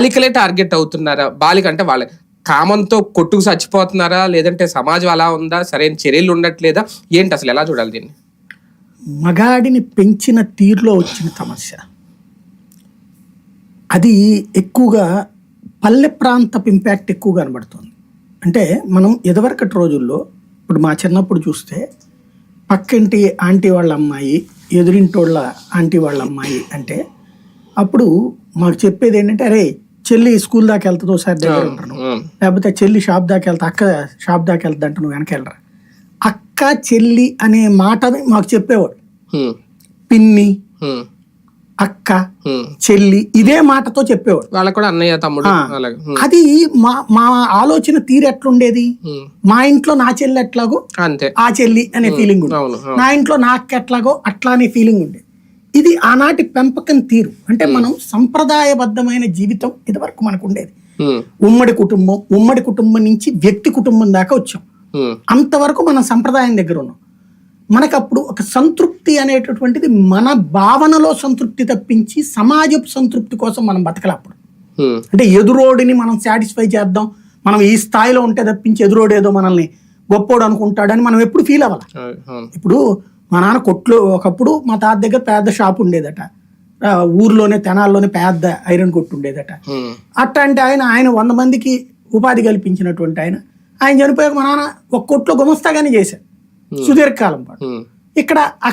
బాలికలే target అవుతున్నారా? బాలిక అంటే వాళ్ళ కామంతో కొట్టుకు చచ్చిపోతున్నారా? లేదంటే సమాజం అలా ఉందా? సరైన చర్యలు ఉండట్లేదా? ఏంటి అసలు ఎలా చూడాలి దీన్ని? మగాడిని పెంచిన తీరులో వచ్చిన సమస్య. అది ఎక్కువగా పల్లె ప్రాంతపు ఇంపాక్ట్ ఎక్కువ కనబడుతుంది. అంటే మనం ఎదవరకటి రోజుల్లో ఇప్పుడు మా చిన్నప్పుడు చూస్తే పక్కింటి ఆంటీ వాళ్ళ అమ్మాయి ఎదురింటోళ్ళ ఆంటీ వాళ్ళ అమ్మాయి అంటే అప్పుడు మాకు చెప్పేది ఏంటంటే అరే చెల్లి స్కూల్ దాకా వెళ్తుందో సార్ దగ్గర ఉంటాను. లేకపోతే చెల్లి షాప్ దాకా వెళ్తా అక్క షాప్ దాకా వెళ్తా అంటే నువ్వు వెనక వెళ్ళరా. అక్క చెల్లి అనే మాటని మాకు చెప్పేవాడు. పిన్ని అక్క. చెల్లి ఇదే మాటతో చెప్పేవాడు. వాళ్ళకు కూడా అన్నయ్య తమ్ముడు అది మా మా ఆలోచన తీరు ఎట్లుండేది. మా ఇంట్లో నా చెల్లి ఎట్లాగో అంతే. ఆ చెల్లి అనే ఫీలింగ్ ఉండేది. నా ఇంట్లో నా అక్క ఎట్లాగో అట్లా అనే ఫీలింగ్ ఉండేది ఇది ఆనాటి పెంపకం తీరు. అంటే మనం సంప్రదాయబద్ధమైన జీవితం ఇదివరకు మనకు ఉండేది ఉమ్, ఉమ్మడి కుటుంబం ఉమ్మడి కుటుంబం నుంచి వ్యక్తి కుటుంబం దాకా వచ్చాం. అంతవరకు మనం సంప్రదాయం దగ్గర ఉన్నాం. మనకు అప్పుడు ఒక సంతృప్తి అనేటటువంటిది మన భావనలో సంతృప్తి తప్పించి సమాజపు సంతృప్తి కోసం మనం బతకలే అప్పుడు. ఉమ్, అంటే ఎదురోడిని మనం సాటిస్ఫై చేద్దాం. మనం ఈ స్థాయిలో ఉంటే తప్పించి ఎదురోడు ఏదో మనల్ని గొప్పోడు అనుకుంటాడని మనం ఎప్పుడు ఫీల్ అవ్వాలి. ఇప్పుడు మా నాన్న కొట్లో ఒకప్పుడు మా తాత దగ్గర పెద్ద షాప్ ఉండేదట. ఊర్లోనే తెనాల్లోనే పెద్ద ఐరన్ కొట్టు ఉండేదట. అట్లాంటి ఆయన ఆయన వంద మందికి ఉపాధి కల్పించినటువంటి ఆయన. ఆయన చనిపోయాక మా నాన్న ఒక కొట్లో గుమస్తాగానే చేశారు సుదీర్ఘకాలం పాటు. ఇక్కడ